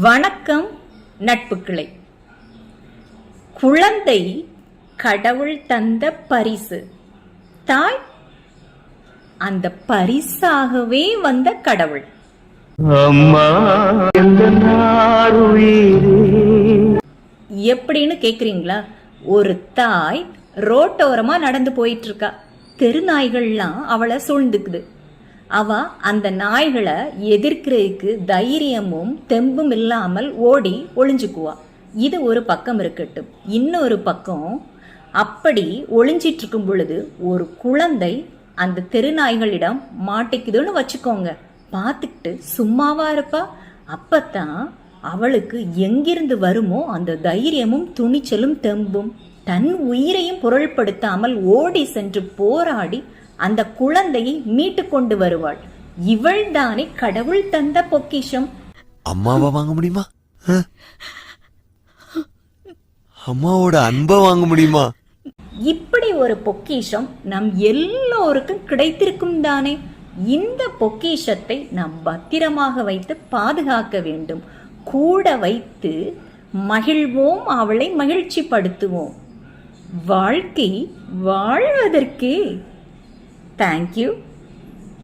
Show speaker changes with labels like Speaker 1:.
Speaker 1: வணக்கம் நட்புக்களை. குழந்தை கடவுள் தந்த பரிசு. தாய் அந்த பரிசாகவே வந்த கடவுள். எப்படின்னு கேக்குறீங்களா? ஒரு தாய் ரோட்டோரமா நடந்து போயிட்டு இருக்கா. தெரு நாய்கள்லாம் அவளை சூழ்ந்துக்குது. அவ அந்த நாய்களை எதிர்க்கிறதுக்கு தைரியமும் தெம்பும் இல்லாமல் ஓடி ஒளிஞ்சுக்குவா. இது ஒரு பக்கம் இருக்கட்டும். இன்னொரு பக்கம் அப்படி ஒளிஞ்சிட்டு இருக்கும் பொழுது ஒரு குழந்தை அந்த தெருநாய்களிடம் மாட்டிக்குதுன்னு வச்சுக்கோங்க. பார்த்துக்கிட்டு சும்மாவா இருப்பா. அப்பத்தான் அவளுக்கு எங்கிருந்து வருமோ அந்த தைரியமும் துணிச்சலும் தெம்பும் தன் உயிரையும் பொருள்படுத்தாமல் ஓடி சென்று போராடி அந்த குழந்தையை மீட்டு கொண்டு வருவாள். இவள் தானே கடவுள் தந்த பொக்கிஷம்.
Speaker 2: அம்மாவை வாங்க முடியுமா? அம்மாவோட அன்பை வாங்க முடியுமா?
Speaker 1: இப்படி ஒரு பொக்கிஷம் நம் எல்லோருக்கும் கிடைத்திருக்கும் தானே. இந்த பொக்கிஷத்தை நாம் பத்திரமாக வைத்து பாதுகாக்க வேண்டும். கூட வைத்து மகிழ்வோம் அவளை மகிழ்ச்சிப்படுத்துவோம். வாழ்க்கை வாழ்வதற்கே. தேங்க்யூ